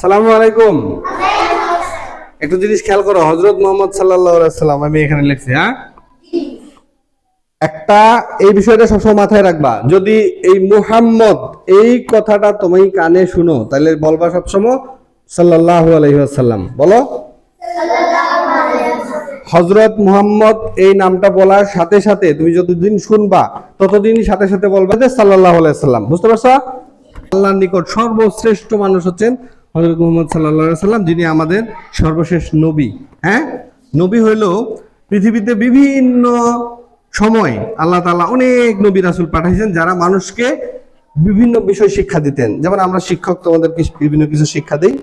সালামু আলাইকুম। একটু জিনিস খেয়াল করো হজরত মোহাম্মদ সাল্লাম আমি এখানে লিখছি হ্যাঁ? একটা, এই বিষয়টা সবসময় মাথায় রাখবা, যদি এই মুহাম্মদ, এই কথাটা তুমি কানে শুনো, তাহলে বলবা সবসময় সাল্লাহ আলহিহাসাল্লাম বলো? হজরত মুহাম্মদ, এই নামটা বলার সাথে সাথে তুমি যতদিন শুনবা ততদিন সাথে সাথে বলবা যে সাল্লাহ আলাইসাল্লাম বুঝতে পারছ? আল্লাহর নিকট সর্বশ্রেষ্ঠ মানুষ হচ্ছেন হজরত মুহাম্মদ সাল্লাহ সাল্লাম যিনি আমাদের সর্বশেষ নবী হ্যাঁ? নবী হইল পৃথিবীতে বিভিন্ন সময় আল্লাহ তাআলা অনেক নবী রাসুল পাঠাইছেন যারা মানুষকে বিভিন্ন বিষয় শিক্ষা দিতেন। যেমন আমরা শিক্ষক, তোমাদের বিভিন্ন কিছু শিক্ষা দিই।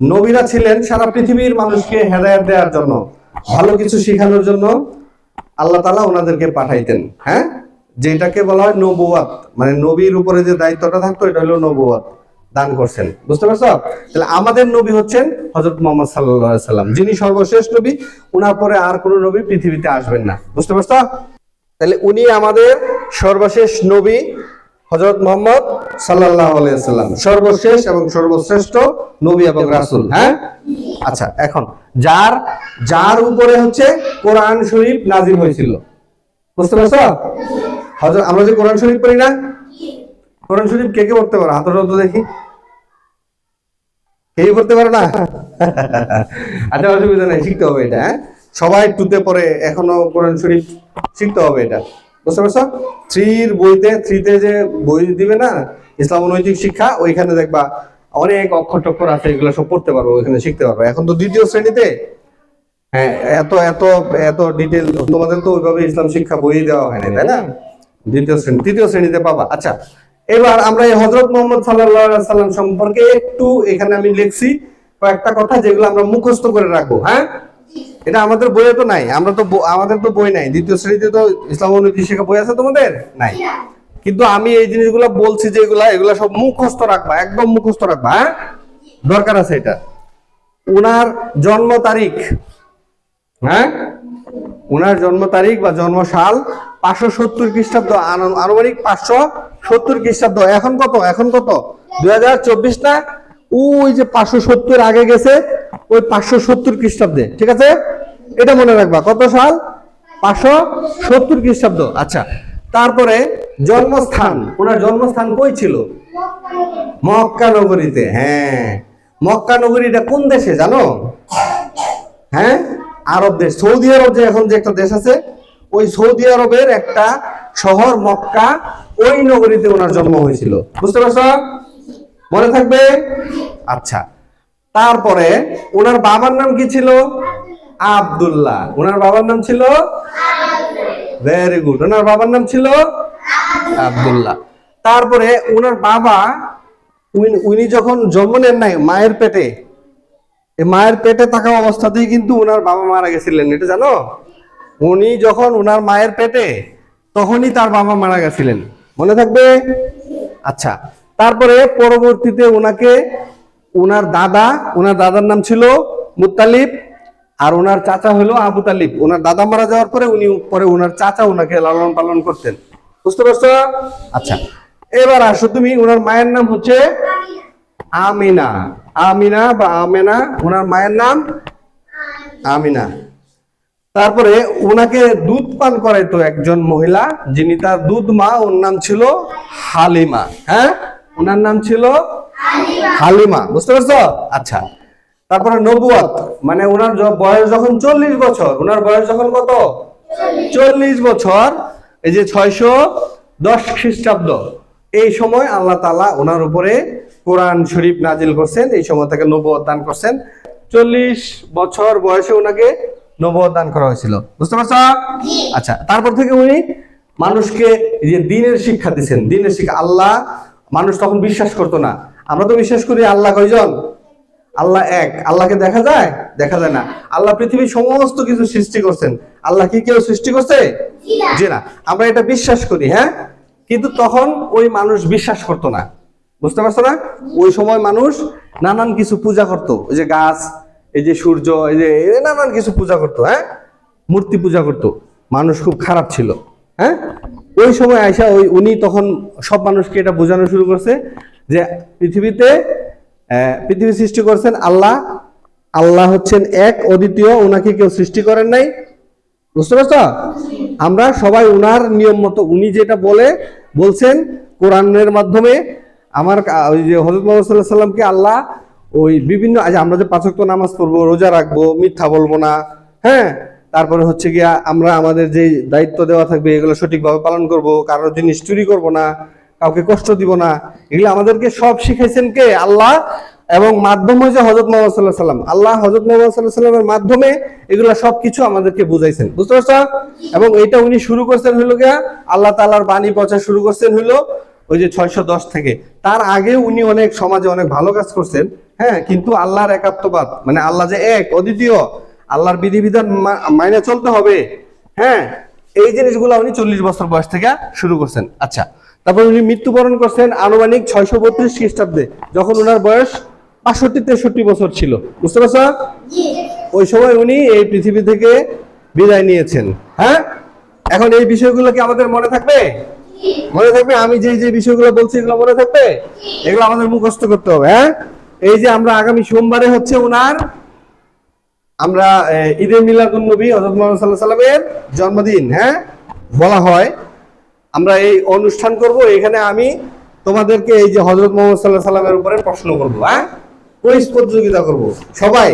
নবীরা ছিলেন সারা পৃথিবীর মানুষকে হেদায়েত দেওয়ার জন্য, ভালো কিছু শেখানোর জন্য আল্লাহ তাআলা ওনাদেরকে পাঠাইতেন হ্যাঁ? যেটাকে বলা হয় নবুয়াত মানে নবীর উপরে যে দায়িত্বটা থাকতো, এটা হলো নবুয়াত দান করছেন। বুঝতে পারছ? তাহলে আমাদের নবী হচ্ছেন হজরত মোহাম্মদ সাল্লাল্লাহু সাল্লাম। যিনি সর্বশেষ নবী ওনার পরে আর কোনো নবী পৃথিবীতে আসবেন না। বুঝতে পারছ? তাহলে উনি আমাদের সর্বশেষ নবী হজরত মোহাম্মদ সাল্লাহ সাল্লাম। সর্বশেষ এবং সর্বশ্রেষ্ঠ নবী এবং রাসূল হ্যাঁ? আচ্ছা এখন যার যার উপরে হচ্ছে কোরআন শরীফ নাজিল হয়েছিল। বুঝতে পারছ? হজরত আমরা যে কোরআন শরীফ পড়ি না? কোরআন শরীফ কে কে পড়তে পারো? হাতের দেখি। পারো না? আচ্ছা অসুবিধা শিখতে হবে এটা হ্যাঁ? সবাই টুতে পড়ে, এখনও কোরআন শরীফ শিখতে হবে এটা। বুঝতে পারছ? থ্রির বইতে, থ্রিতে যে বই দিবে না, ইসলাম নৈতিক শিক্ষা, ওইখানে দেখবা অনেক অক্ষর টক্ষর আছে, এগুলো সব পড়তে পারব, ওইখানে শিখতে পারব। এখন তো দ্বিতীয় শ্রেণীতে হ্যাঁ এত এত এত ডিটেল তোমাদের তো ওইভাবে ইসলাম শিক্ষা বই দেওয়া হয়নি, তাই না? দ্বিতীয় শ্রেণি, তৃতীয় শ্রেণীতে পাবা। আচ্ছা এবার আমরা এই হজরত মোহাম্মদ সাল্লাম সম্পর্কে একটু এখানে আমি লিখছি কয়েকটা কথা যেগুলো আমরা মুখস্থ করে রাখব হ্যাঁ? এটা আমাদের বইয়ে তো নাই, আমরা তো আমাদের তো বই নাই। দ্বিতীয় শ্রেণীতে তো ইসলাম শিক্ষা বই আছে তোমাদের? নাই। কিন্তু আমি এই জিনিসগুলো বলছি যে এগুলা এগুলা সব মুখস্থ রাখবা, একদম মুখস্থ রাখবা হ্যাঁ? দরকার আছে এটা। উনার জন্ম তারিখ হ্যাঁ? উনার জন্ম তারিখ বা জন্ম সাল পাঁচশো সত্তর খ্রিস্টাব্দ আনুমানিক পাঁচশো সত্তর খ্রিস্টাব্দ। এখন কত? এখন কত? দুই হাজার চব্বিশ না? ওই যে পাঁচশো সত্তর আগে গেছে, ওই পাঁচশো সত্তর খ্রিস্টাব্দে, ঠিক আছে? এটা মনে রাখবা, কত সাল? পাঁচশো সত্তর খ্রিস্টাব্দ। আচ্ছা তারপরে জন্মস্থান, ওনার জন্মস্থান কই ছিল? মক্কা নগরীতে হ্যাঁ। মক্কা নগরীটা কোন দেশে জানো? হ্যাঁ? আরব দেশ। সৌদি আরব যে এখন যে একটা দেশ আছে, ওই সৌদি আরবের একটা শহর মক্কা ওই নগরীতে ওনার জন্ম হয়েছিল। বুঝতে পারছ? মনে থাকবে? আচ্ছা। তারপরে ওনার বাবার নাম কি ছিল? আব্দুল্লাহ। ওনার বাবার নাম ছিল? ভেরি গুড ওনার বাবার নাম ছিল? আবদুল্লাহ। তারপরে ওনার বাবা, উনি- যখন জন্ম নেন নাই মায়ের পেটে মায়ের পেটে থাকা অবস্থাতেই কিন্তু ওনার বাবা মারা গেছিলেন, এটা জানো? উনি যখন ওনার মায়ের পেটে, তখনই তার বাবা মারা গেছিলেন। মনে থাকবে? আচ্ছা তারপরে পরবর্তীতে ওনাকে, ওনার দাদা, ওনার দাদার নাম ছিল মুত্তালিব আর ওনার চাচা হলো আবু তালিব। ওনার দাদা মারা যাওয়ার পরে উনি, পরে ওনার চাচা ওনাকে লালন পালন করতেন। বুঝতে পারছ? আচ্ছা এবার আসো তুমি, ওনার মায়ের নাম হচ্ছে আমিনা। আমিনা বা আমেনা, ওনার মায়ের নাম? আমিনা। তারপরে ওনাকে দুধ পান করাইতো একজন মহিলা, যিনি তার দুধ মা, ওর নাম ছিল হালিমা। হ্যাঁ? ওনার নাম ছিল হালিমা। বুঝতে পারছ? আচ্ছা। তারপরে নবুয়াত মানে ওনার বয়স যখন চল্লিশ বছর ওনার বয়স যখন কত? চল্লিশ বছর। এই যে ছয়শো দশ খ্রিস্টাব্দ। এই সময় আল্লাহ তালা ওনার উপরে কোরআন শরীফ নাজিল করছেন, এই সময় তাকে নবুয়াত দান করছেন। চল্লিশ বছর বয়সে ওনাকে নবুয়াত দান করা হয়েছিল। বুঝতে পারছ? আচ্ছা তারপর থেকে উনি মানুষকে যে দিনের শিক্ষা দিচ্ছেন দিনের শিক্ষা। আল্লাহ মানুষ তখন বিশ্বাস করতো না। আমরা তো বিশ্বাস করি আল্লাহ কয়জন? আল্লাহ এক। আল্লাহকে দেখা যায়? দেখা যায় না। আল্লাহ পৃথিবীর সমস্ত কিছু সৃষ্টি করছেন। আল্লাহ কি কেউ সৃষ্টি করছে? যে না। আমরা এটা বিশ্বাস করি হ্যাঁ? কিন্তু তখন ওই মানুষ বিশ্বাস করতো না। বুঝতে পারছ না? ওই সময় মানুষ নানান কিছু পূজা করতো। ওই যে গাছ এই যে সূর্য, এই যে নানান কিছু পূজা করতো হ্যাঁ? মূর্তি পূজা করতো। মানুষ খুব খারাপ ছিল হ্যাঁ? ওই সময় আইসা ওই উনি তখন সব মানুষকে এটা বোঝানো শুরু করছে যে পৃথিবীতে পৃথিবী সৃষ্টি করছেন আল্লাহ। আল্লাহ হচ্ছেন এক, অদ্বিতীয় ওনাকে কেউ সৃষ্টি করেন নাই। বুঝতে পারছ? আমরা সবাই উনার নিয়ম মতো, উনি যেটা বলে, বলছেন কোরআনের মাধ্যমে। আমার ওই যে হজরত মোহাম্মদ সাল্লাহ সাল্লামকে আল্লাহ ওই বিভিন্ন আজ আমরা যে পাঁচক্ত নামাজ পড়ব, রোজা রাখব, মিথ্যা বলব না হ্যাঁ? তারপরে হচ্ছে গিয়া আমরা আমাদের যে দায়িত্ব দেওয়া থাকবে, এগুলো সঠিকভাবে পালন করব, কারোর জিনিস চুরি করব না, কাউকে কষ্ট দিব না, এগুলো আমাদেরকে সব শিখাইছেন কে? আল্লাহ। এবং মাধ্যম হয়েছে হজরত মোহাম্মদ সাল্লাহ সাল্লাম আল্লাহ হজরত মোহাম্মদ সাল্লাহ সাল্লামের মাধ্যমে এগুলো সবকিছু আমাদেরকে বুঝাইছেন। বুঝতে পারছ এবং এটা উনি শুরু করছেন হইল গিয়া, আল্লাহ তাআলার বাণী প্রচার শুরু করছেন হইল ওই যে ছয়শো দশ থেকে। তার আগে উনি অনেক সমাজে অনেক ভালো কাজ করছেন হ্যাঁ কিন্তু আল্লাহর একাত্মবাদ মানে আল্লাহ যে এক, অদ্বিতীয়, আল্লাহর বিধিবিধান মাইনে চলতে হবে হ্যাঁ এই জিনিসগুলো উনি চল্লিশ বছর বয়স থেকে শুরু করছেন। আচ্ছা তারপর উনি মৃত্যুবরণ করছেন আনুমানিক ছয়শো বত্রিশ খ্রিস্টাব্দে, যখন ওনার বয়স বাষট্টি, তেষট্টি বছর ছিল। বুঝতে পারছ? ওই সময় উনি এই পৃথিবী থেকে বিদায় নিয়েছেন হ্যাঁ? এখন এই বিষয়গুলো কি আমাদের মনে থাকবে? মনে থাকবে? আমি যে যে বিষয়গুলো বলছি, এগুলো মনে থাকবে? এগুলো আমাদের মুখস্থ করতে হবে হ্যাঁ? এই যে আমরা আগামী সোমবারে হচ্ছে ওনার আমরা ঈদে মিলাদুন নবী হজরত মোহাম্মদ সাল্লাহ সাল্লামের জন্মদিন হ্যাঁ? বলা হয়। আমরা এই অনুষ্ঠান করব, এখানে আমি তোমাদেরকে এই যে হজরত মোহাম্মদ সাল্লাহ সাল্লামের উপরে প্রশ্ন করব হ্যাঁ? কুইজ প্রতিযোগিতা করব, সবাই।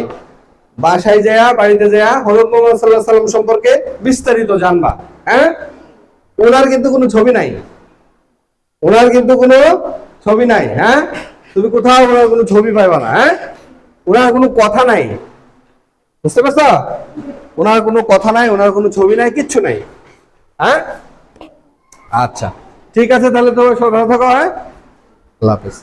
বাসায় যায়া, বাড়িতে যায়া হজরত মোহাম্মদ সাল্লাহ সাল্লাম সম্পর্কে বিস্তারিত জানবা হ্যাঁ? ওনার কিন্তু কোনো ছবি নাই। ওনার কিন্তু কোনো ছবি নাই হ্যাঁ? তুমি কোথাও ওনার কোনো ছবি পাইবা না হ্যাঁ? ওনার কোনো কথা নাই। বুঝতে পারছ? ওনার কোনো কথা নাই ওনার কোনো ছবি নাই কিচ্ছু নাই হ্যাঁ? আচ্ছা। ঠিক আছে তাহলে তোমার সব ভালো থাকো হ্যাঁ? আল্লাহ হাফেজ।